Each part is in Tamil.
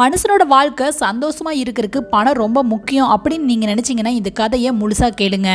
மனுஷனோட வாழ்க்கை சந்தோஷமாக இருக்கிறதுக்கு பணம் ரொம்ப முக்கியம் அப்படின்னு நீங்கள் நினச்சிங்கன்னா இந்த கதையை முழுசாக கேளுங்க.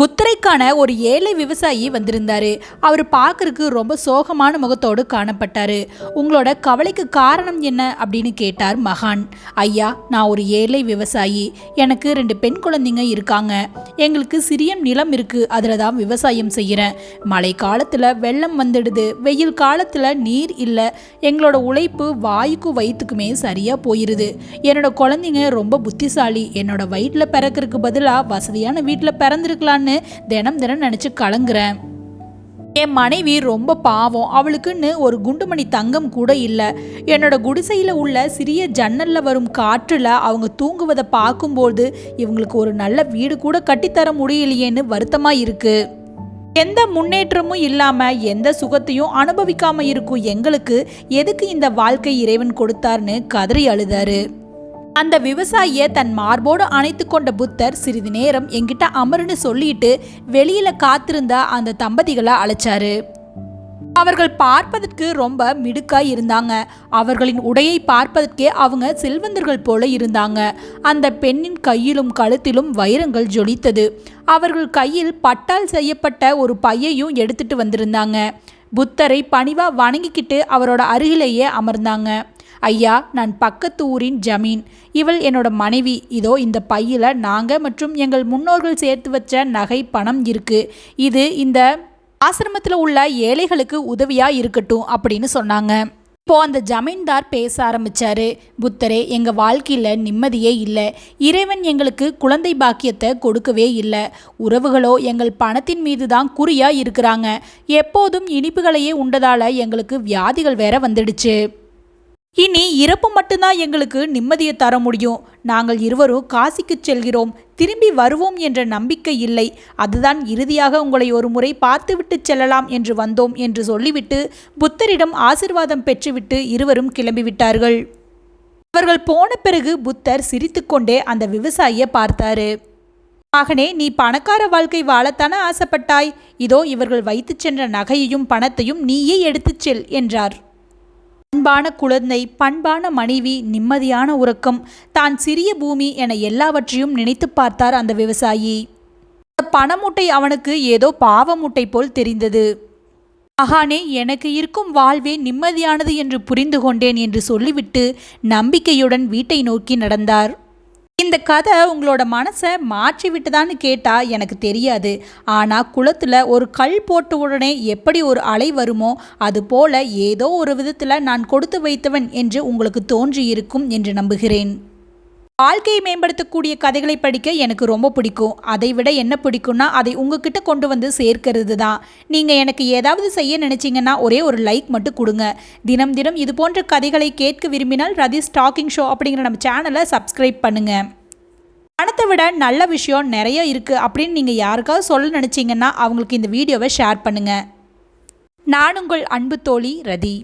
புத்தரைக்கான ஒரு ஏழை விவசாயி வந்திருந்தாரு. அவர் பார்க்கறதுக்கு ரொம்ப சோகமான முகத்தோடு காணப்பட்டாரு. உங்களோட கவலைக்கு காரணம் என்ன அப்படின்னு கேட்டார் மகான். ஐயா நான் ஒரு ஏழை விவசாயி. எனக்கு ரெண்டு பெண் குழந்தைங்க இருக்காங்க. எங்களுக்கு சிறிய நிலம் இருக்கு. அதில் தான் விவசாயம் செய்கிறேன் மழை காலத்தில் வெள்ளம் வந்துடுது. வெயில் காலத்தில் நீர் இல்லை. எங்களோட உழைப்பு வாய்க்கு வயிற்றுக்குமே சரியாக போயிருது. என்னோட குழந்தைங்க ரொம்ப புத்திசாலி. என்னோட வயிற்றில் பிறக்கிறதுக்கு பதிலாக வசதியான வீட்டில் பிறந்திருக்கலான்னு தினம் தினம் நினச்சி கலங்குறேன். என் மனைவி ரொம்ப பாவம். அவளுக்குன்னு ஒரு குண்டுமணி தங்கம் கூட இல்லை. என்னோட குடிசையில் உள்ள சிறிய ஜன்னலில் வரும் காற்றில் அவங்க தூங்குவதை பார்க்கும்போது இவங்களுக்கு ஒரு நல்ல வீடு கூட கட்டித்தர முடியலையேன்னு வருத்தமாக இருக்குது எந்த முன்னேற்றமும் இல்லாமல் எந்த சுகத்தையும் அனுபவிக்காமல் இருக்கும் எங்களுக்கு எதுக்கு இந்த வாழ்க்கை இறைவன் கொடுத்தார்னு கதறி அழுதாரு. அந்த விவசாயியை தன் மார்போடு அணைத்து கொண்ட புத்தர் சிறிது நேரம் எங்கிட்ட அமருன்னு சொல்லிட்டு வெளியில காத்திருந்த அந்த தம்பதிகளை அழைச்சாரு. அவர்கள் பார்ப்பதற்கு ரொம்ப மிடுக்காய் இருந்தாங்க. அவர்களின் உடையை பார்ப்பதற்கே அவங்க செல்வந்தர்கள் போல இருந்தாங்க. அந்த பெண்ணின் கையிலும் கழுத்திலும் வைரங்கள் ஜொலித்தது. அவர்கள் கையில் பட்டால் செய்யப்பட்ட ஒரு பையையும் எடுத்துட்டு வந்திருந்தாங்க. புத்தரை பணிவா வணங்கிக்கிட்டு அவரோட அருகிலேயே அமர்ந்தாங்க. ஐயா நான் பக்கத்து ஊரின் ஜமீன். இவள் என்னோட மனைவி. இதோ இந்த பையில் நாங்கள் மற்றும் எங்கள் முன்னோர்கள் சேர்த்து வச்ச நகை பணம் இருக்கு. இது இந்த ஆசிரமத்தில் உள்ள ஏழைகளுக்கு உதவியாக இருக்கட்டும் அப்படின்னு சொன்னாங்க. இப்போ அந்த ஜமீன்தார் பேச ஆரம்பிச்சாரு. புத்தரே எங்க வாழ்க்கையில நிம்மதியே இல்லை. இறைவன் எங்களுக்கு குழந்தை பாக்கியத்தை கொடுக்கவே இல்லை. உறவுகளோ எங்கள் பணத்தின் மீது தான் குறியா இருக்கிறாங்க. எப்போதும் இனிப்புகளையே உண்டதால எங்களுக்கு வியாதிகள் வேற வந்துடுச்சு. இனி இறப்பு மட்டும்தான் எங்களுக்கு நிம்மதியை தர முடியும். நாங்கள் இருவரும் காசிக்கு செல்கிறோம். திரும்பி வருவோம் என்ற நம்பிக்கை இல்லை. அதுதான் இறுதியாக உங்களை ஒரு முறை பார்த்துவிட்டு செல்லலாம் என்று வந்தோம் என்று சொல்லிவிட்டு புத்தரிடம் ஆசிர்வாதம் பெற்றுவிட்டு இருவரும் கிளம்பிவிட்டார்கள். அவர்கள் போன பிறகு புத்தர் சிரித்துக்கொண்டே அந்த விவசாயியை பார்த்தாரு. மகனே நீ பணக்கார வாழ்க்கை வாழத்தானே ஆசைப்பட்டாய். இதோ இவர்கள் வைத்துச் சென்ற நகையையும் பணத்தையும் நீயே எடுத்துச் செல் என்றார். அன்பான குழந்தை பண்பான மனைவி நிம்மதியான உறக்கம். தான் சிறிய பூமி என எல்லாவற்றையும் நினைத்து பார்த்தார் அந்த விவசாயி. அந்த பணமூட்டை அவனுக்கு ஏதோ பாவ மூட்டை போல் தெரிந்தது. மகானே எனக்கு இருக்கும் வாழ்வே நிம்மதியானது என்று புரிந்து கொண்டேன் என்று சொல்லிவிட்டு நம்பிக்கையுடன் வீட்டை நோக்கி நடந்தார். இந்த கதை உங்களோட மனசை மாற்றி விட்டுதான்னு கேட்டால் எனக்கு தெரியாது. ஆனால் குளத்தில் ஒரு கல் போட்ட உடனே எப்படி ஒரு அலை வருமோ அது போல ஏதோ ஒரு விதத்தில் நான் கொடுத்து வைத்தவன் என்று உங்களுக்கு தோன்றியிருக்கும் என்று நம்புகிறேன். வாழ்க்கையை மேம்படுத்தக்கூடிய கதைகளை படிக்க எனக்கு ரொம்ப பிடிக்கும். அதை விட என்ன பிடிக்கும்னா அதை உங்ககிட்ட கொண்டு வந்து சேர்க்கிறது தான் நீங்கள் எனக்கு ஏதாவது செய்ய நினச்சிங்கன்னா ஒரே ஒரு லைக் மட்டும் கொடுங்க. தினம் தினம் இது போன்ற கதைகளை கேட்க விரும்பினால் ரதி ஸ்டாக்கிங் ஷோ அப்படிங்கிற நம்ம சேனலை சப்ஸ்கிரைப் பண்ணுங்கள் பணத்தை விட நல்ல விஷயம் நிறைய இருக்குது அப்படின்னு நீங்கள் யாருக்காவது சொல்ல நினச்சிங்கன்னா அவங்களுக்கு இந்த வீடியோவை ஷேர் பண்ணுங்கள் நான் உங்கள் அன்பு தோழி ரதி.